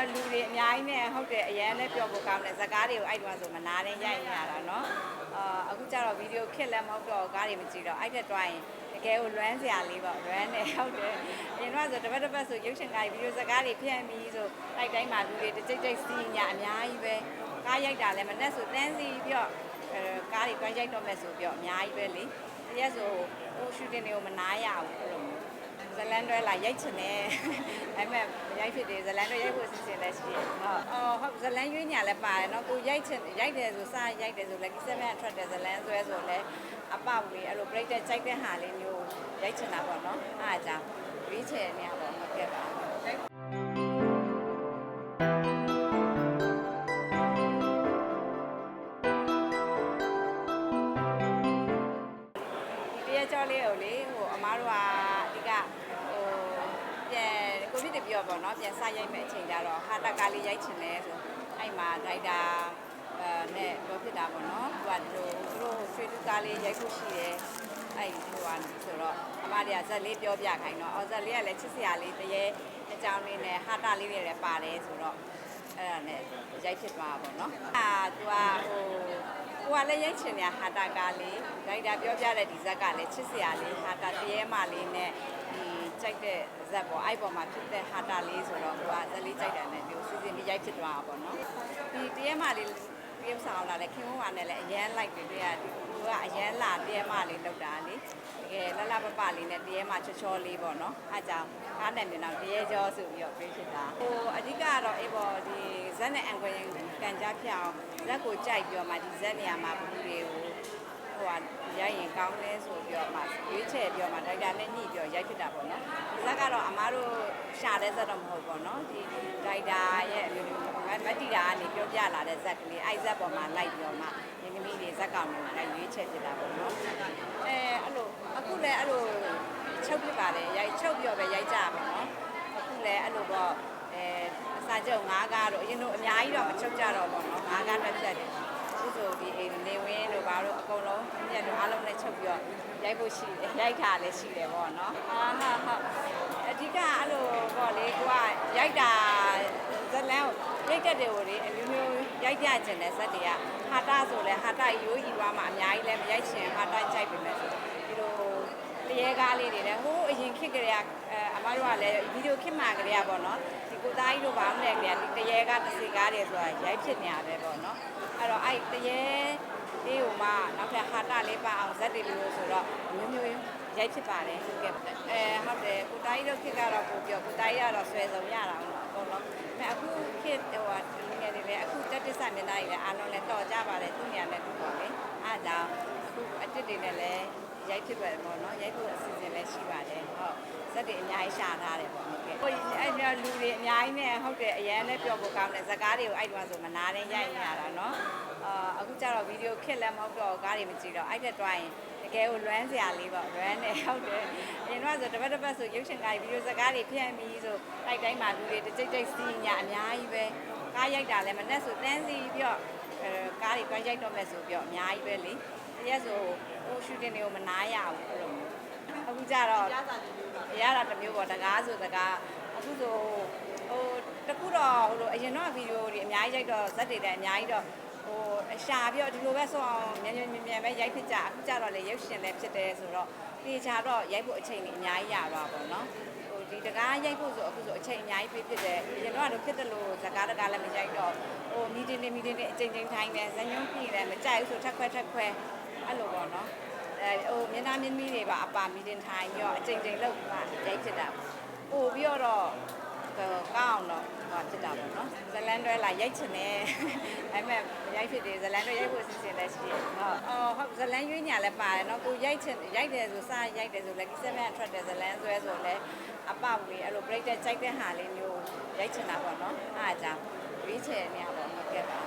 တော့လူတွေအများကြီးနဲ့ဟုတ်တယ်အရန်လည်းပြောဖို့ကောင်းတယ်ဇကားတွေကိုအဲ့ဒီမှာဆိုမနာနဲ့ရိုက်နေရတာเนาะအာအခုကျတော့ဗီဒီယိုခစ်လည်းမဟုတ်တော့ကားတွေမကြည့်တော့အဲ့တက်တွိုင်းတကယ်ကိုလွမ်းစရာလေးပေါ့လွမ်းနေဟုတ်တယ်အရင်တော့ဆိုတပတ်တပတ်ဆိုရုပ်ရှင်ကားဗီဒီယိုဇကားတွေဖြန့်ပြီးဆိုတိုက်တိုင်းမှာလူတွေတစ်ကြိတ်ကြိတ်စီးညာအများကြီးပဲကားရိုက်တာလည်းမနဲ့ဆိုတန်းစီပြီးတော့အဲကားတွေတွိုင်းရိုက်တော့မဲ့ဆိုပြီးတော့အများကြီးပဲလေတရက်ဆိုဟိုရှူတင်တွေကိုမနာရဘူးအဲ့လိုမျိုး ဇလန်တွဲလာရိုက်ချင်တယ်အဲ့မဲ့မရိုက်ဖြစ်တယ်ဇလန်တွဲရိုက်ဖို့အစီအစဉ်လည်းရှိတယ်ဟုတ်အော်ဟုတ်ဇလန်ရွေးညာလည်းပါတယ်နော်ကိုရိုက်ချင်ရိုက်တယ်ဆိုစရိုက်တယ်ဆိုလည်း7ထွက်တယ်ဇလန်ဆွဲဆိုလည်းအပဝေအဲ့လိုပြိတ္တကြိုက်တဲ့ဟာလေးမျိုးရိုက်ချင်တာပေါ့နော်အားအကြောင်းရွေးချယ်နေရပါဟုတ်ကဲ့ပါ ကိုဗစ်တပြောပေါ့နော်ပြန်စရိုက်မဲ့အချိန်ကြတော့ဟာတကားလေးရိုက်ချင်တယ်ဆိုအဲ့မှာဒိုက်တာအဲနဲ့ပြောဖြစ်တာပေါ့နော်သူကဒီလိုသူတို့ရွှေတူကားလေးရိုက်ဖို့ရှိတယ်အဲ့ဟိုဟာဆိုတော့အမတွေကဇက်လေးပြောပြခိုင်းတော့အော်ဇက်လေးကလည်းချစ်စရာလေးတရေအကြောင်းလေးနဲ့ဟာတာလေးတွေလည်းပါတယ်ဆိုတော့အဲ့ဒါနဲ့ရိုက်ဖြစ်သွားတာပေါ့နော်အာသူကဟိုကိုကလည်းရိုက်ချင်တယ်ဟာတာကားလေးဒိုက်တာပြောပြတဲ့ဒီဇက်ကလည်းချစ်စရာလေးဟာတာတရေမလေးနဲ့ဒီ ကြိုက်တဲ့ဇက်ပေါ့အဲ့ပေါ်မှာဖြစ်တဲ့ဟာတာလေးဆိုတော့ကိုကဇက်လေးကြိုက်တယ်နဲ့ဒီစီစဉ်ပြီးရိုက်ဖြစ်သွားတာပေါ့နော်ဒီတရေမလေးတရုပ်ဆောင်လာတယ်ခင်ဗျားနဲ့လည်းအရန်လိုက်တယ်တွေ့ရသူကအရန်လာတရဲမလေးလောက်တာလေတကယ်လလပပလေးနဲ့တရဲမချောချောလေးပေါ့နော်အားကြောင့်ကားနဲ့နေတော့တရဲကျော်ဆိုပြီးတော့ပြေးဖြစ်တာဟိုအဓိကတော့အေးပေါ့ဒီဇက်နဲ့အန်ကွယ်ကန်ကြဖြောင်းဇက်ကိုကြိုက်ပြီးတော့မှဒီဇက်နေရာမှာဘူးတွေကို ဟိုကရိုက်ရင်ကောင်းလဲဆိုပြီးတော့မှရွေးချယ်ပြီးတော့မှဒိုက်တာနဲ့ညှိပြီးတော့ရိုက်ဖြစ်တာပေါ့နော်ဒီဇက်ကတော့အမားတို့ရှာတဲ့ဇက်တော့မဟုတ်ပေါ့နော်ဒီဒိုက်တာရဲ့အမျိုးမျိုးမတ်တီတာကနေပြောပြလာတဲ့ဇက်ကလေးအိုက်ဇက်ပေါ်မှာလိုက်ပြီးတော့မှရင်းသမီးတွေဇက်ကောင်တွေလိုက်ရွေးချယ်ဖြစ်တာပေါ့နော်အဲအဲ့လိုအခုလည်းအဲ့လိုချုပ်ဖြစ်ပါတယ်ရိုက်ချုပ်ပြီးတော့ပဲရိုက်ကြပါတော့အခုလည်းအဲ့လိုပေါ့အဲအစာချုပ်ငါးကားတော့အရင်တို့အများကြီးတော့မချုပ်ကြတော့ပေါ့နော်ငါးကားတစ်ဖြတ်တယ် အခုဆိုဒီအိမ်နေဝင်းတို့ဘာလို့အကုန်လုံးညက်တို့အားလုံးနဲ့ချုပ်ပြီးတော့ရိုက်ဖို့ရှိတယ်ရိုက်ခါလည်းရှိတယ်ပေါ့နော်ဟာဟာဟုတ်အဓိကအဲ့လိုပေါ့လေကိုကရိုက်တာဇလန်းကိုရိတ်တက်တွေကိုလေအမျိုးမျိုးရိုက်ပြကျင်တဲ့ဇက်တွေကဟာတာဆိုလဲဟာတာရိုးရီွားမှာအများကြီးလဲမရိုက်ချင်ဟာတာကြိုက်ပြီမဲ့ဆိုဒီလိုတရေကားလေးတွေလည်းဟိုးအရင်ခေတ်ကလေးကအဲအမတို့ကလည်းဗီဒီယိုခေတ်မှာကလေးကပေါ့နော်ဒီကိုသားကြီးတို့ဘာမှမလဲကလေးကဒီတရေကားတစ်စီကားတွေဆိုတာရိုက်ဖြစ်နေရတယ်ပေါ့နော် အဲ့တော့အဲ့တရေလေးကိုမှနောက်ထပ်ဟာတာလေးပါအောင်ဇက်တွေလို့ဆိုတော့အမျိုးမျိုးရိုက်ဖြစ်ပါတယ်ဟုတ်ကဲ့အဲဟုတ်တယ်ကိုသားကြီးတို့ခေတ်ကတော့ပို့ပြောကိုသားကြီးကတော့ဆွဲဆုံးရတာပေါ့အကုန်လုံးအဲအခုခေတ်ဟိုဟာလူငယ်တွေလည်းအခုတက်တစ္ဆမျက်နှာကြီးလည်းအားလုံးလည်းတော်ကြပါတယ်သူညာနဲ့တူပါလေအားကြောင့်အခုအတစ်တွေနဲ့လည်း ရိုက်ဖြစ်ပဲပေါ့နော်ရိုက်ဖို့အစီအစဉ်လည်းရှိပါတယ်ဟုတ်ဇက်တွေအများကြီးရှာထားတယ်ပေါ့ဟုတ်ကဲ့ဟိုအဲ့ဒီလူတွေအများကြီးနဲ့ဟုတ်တယ်အရန်လည်းပြောဖို့ကောင်းတယ်ဇကားတွေကိုအဲ့ဒီမှာဆိုမနာနဲ့ရိုက်နေရတာနော်အာအခုကျတော့ဗီဒီယိုခစ်လည်းမဟုတ်တော့ကားတွေမကြည့်တော့အဲ့တက်တွိုင်းတကယ်ကိုလွမ်းစရာလေးပေါ့လွမ်းနေဟုတ်တယ်အရင်တော့ဆိုတပတ်တပတ်ဆိုရုပ်ရှင်ကားဗီဒီယိုဇကားတွေဖြန့်ပြီးဆိုတိုက်တိုင်းမှာလူတွေတစ်ကြိတ်ကြိတ်စီးညာအများကြီးပဲကားရိုက်တာလည်းမနဲ့ဆိုတန်းစီပြီးတော့အဲကားတွေတွိုင်းရိုက်တော့မဲ့ဆိုပြီးတော့အများကြီးပဲလေ တရက်ဆိုဟိုရှူတင်တွေကိုမနာရဘူးအဲ့လိုမျိုးအခုကျတော့ရတာတစ်မျိုးပေါ့တကားဆိုတကားအခုဆိုဟိုတခုတော့ဟိုလိုအရင်တော့ဗီဒီယိုတွေအများကြီးရိုက်တော့ဇက်တွေလည်းအများကြီးတော့ဟိုအရှာပြီးတော့ဒီလိုပဲဆိုအောင်မြန်မြန်မြန်မြန်ပဲရိုက်ဖြစ်ကြအခုကြတော့လေရုပ်ရှင်လည်းဖြစ်တယ်ဆိုတော့တေချာတော့ရိုက်ဖို့အချိန်ကြီးအများကြီးရပါပါတော့ဟိုဒီတကားရိုက်ဖို့ဆိုအခုဆိုအချိန်အများကြီးပြဖြစ်တယ်အရင်တော့ဖြစ်တယ်လို့ဇကားတကားလည်းမရိုက်တော့ဟိုမီတင်နေမီတင်နေအချိန်ချင်းထိုင်းတယ်ဇညုံပြည်လည်းမကြိုက်ဘူးဆိုထက်ခွဲထက်ခွဲ အဲ့လိုပေါ့နော်အဲဟိုမျက်နှာမြင်းမီတွေပါအပါမီတင်ထိုင်းရောအချိန်ချင်းလောက်မှရိုက်ဖြစ်တာပို့ပြီးတော့ကောင်းတော့ဟောဖြစ်တာပေါ့နော်ဇလန်တွဲလာရိုက်ချင်တယ်အဲ့မဲ့ရိုက်ဖြစ်တယ်ဇလန်တွဲရိုက်ဖို့အစီအစဉ်လည်းရှိတယ်ဟုတ်အော်ဟုတ်ဇလန်ရွေးညာလည်းပါတယ်နော်ကိုရိုက်ချင်ရိုက်တယ်ဆိုစရိုက်တယ်ဆိုလည်း7ထွက်တယ်ဇလန်ဆွဲဆိုလည်းအပဝေအဲ့လိုပြိတ္တကြိုက်တဲ့ဟာလေးမျိုးရိုက်ချင်တာပေါ့နော်အားကြောင့်ရွေးချယ်နေရပါဟုတ်ကဲ့ပါ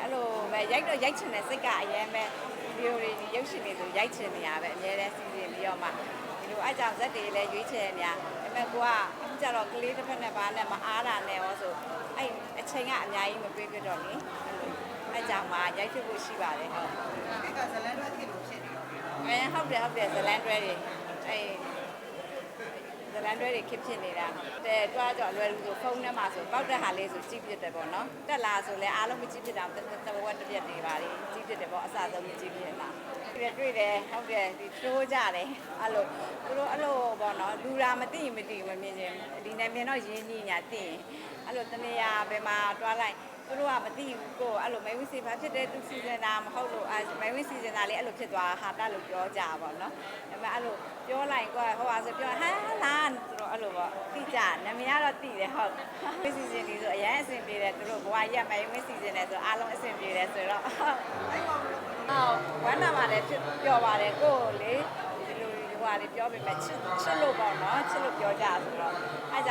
အဲ့လိုပဲရိုက်တော့ရိုက်ချင်တဲ့စိတ်ကအရင်ပဲ ဗီဒီယိုတွေရုပ်ရှင်တွေဆိုရိုက်ချင်နေရပဲအများနဲ့စီစဉ်ပြီးတော့မှဒီလိုအားကြောင့်ဇက်တွေလည်းရွေးချယ်နေရဒါပေမဲ့ကိုကအခုကျတော့ကလေးတစ်ဖက်နဲ့ဘာနဲ့မအားတာနဲ့ရောဆိုအဲ့အချိန်ကအများကြီးမပေးပြတော့လေအဲ့လိုအဲ့ကြောင့်မှရိုက်ဖြစ်ဖို့ရှိပါတယ်ဟုတ်ဒီကဇလန်တော့ဖြစ်လို့ဖြစ်နေတော့အဲဟုတ်တယ်ဟုတ်တယ်ဇလန်တွဲတွေအဲ ဇဇလန်တွဲတွေခစ်ဖြစ်နေတာတဲ့တွားကြော်လွယ်လူဆိုဖုန်းထဲမှာဆိုပောက်တဲ့ဟာလေးဆိုကြည့်ဖြစ်တယ်ပေါ့နော်တက်လာဆိုလဲအားလုံးမကြည့်ဖြစ်တာတဘဝတစ်ပြက်နေပါလေကြည့်ဖြစ်တယ်ပေါ့အစဆုံးမကြည့်ဖြစ်တာတွေ့တွေ့တယ်ဟုတ်တယ်ဒီတိုးကြတယ်အဲ့လိုသူတို့အဲ့လိုပေါ့နော်လူရာမသိရင်မသိဘူးမမြင်ချင်းဒီနေမြင်တော့ရင်းကြီးညာသိရင်အဲ့လိုတနေရာဘယ်မှာတွားလိုက် သူတို့ကမသိဘူးကိုအဲ့လိုမဲဝီစီဘာဖြစ်တဲ့သူစီစဉ်တာမဟုတ်လို့အဲမဲဝီစီစဉ်တာလေးအဲ့လိုဖြစ်သွားဟာတလို့ပြောကြပါတော့နော်ဒါပေမဲ့အဲ့လိုပြောလိုက်ကွာဟိုဟာဆိုပြောဟာလာဆိုတော့အဲ့လိုပေါ့သိကြနာမည်ကတော့သိတယ်ဟုတ်ဝီစီစဉ်ဒီဆိုအရင်အဆင်ပြေတယ်သူတို့ဘဝရက်မဲဝီစီစဉ်တယ်ဆိုအားလုံးအဆင်ပြေတယ်ဆိုတော့ဟုတ်ဝမ်းနာပါတယ်ဖြစ်ပြောပါတယ်ကိုယ်လေဒီလိုဟိုဟာလေးပြောပေမဲ့ချစ်ချစ်လို့ပေါ့နော်ချစ်လို့ပြောကြဆိုတော့အဲ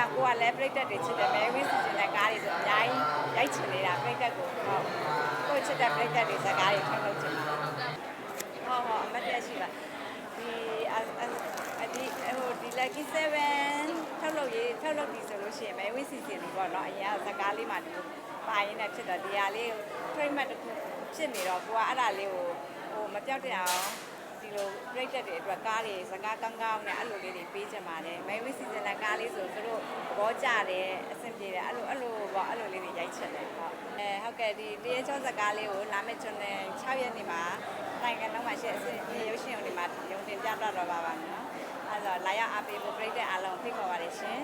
ကြောင့်ကိုကလည်းပြိတ္တတွေချစ်တယ်မဲဝီစီစဉ်တဲ့ကားတွေဆိုအများကြီးရိုက်ချင်နေတာပြိတ္တကိုဟုတ်ကိုချစ်တဲ့ပြိတ္တတွေစကားတွေထုတ်လုပ်ချင်တာဟုတ်ဟုတ်အမတ်တရရှိပါဒီအအဒီဟိုဒီ lucky 7ထုတ်လုပ်ရေးထုတ်လုပ်ပြီဆိုလို့ရှိရင်မဲဝီစီစဉ်ဒီပေါ့နော်အရင်ကစကားလေးမှဒီလိုပါရင်းနဲ့ဖြစ်တော့ဒီဟာလေးကို trademark တစ်ခုဖြစ်နေတော့ကိုကအဲ့ဒါလေးကိုဟိုမပြောက်တဲ့အောင် ဒီလိုပြိတ္တတွေအတွက်ကားတွေစကားကောင်းကောင်းနဲ့အဲ့လိုလေးတွေပေးချင်ပါတယ်မဲဝီစီဇန်ကားလေးဆိုသူတို့သဘောကျတယ်အဆင်ပြေတယ်အဲ့လိုအဲ့လိုပေါ့အဲ့လိုလေးတွေရိုက်ချင်တယ်ဟုတ်အဲဟုတ်ကဲ့ဒီတရေချောစကားလေးကိုလာမယ့်ကျွန်းနဲ့6ရက်နေ့မှာနိုင်ငံလုံးမှာရှိအစီအစဉ်ရုပ်ရှင်ရုံတွေမှာရုံတင်ပြတော့တော့ပါပါနော်အဲ့တော့လာရောက်အားပေးဖို့ပြိတ္တအားလုံးဖိတ်ခေါ်ပါတယ်ရှင်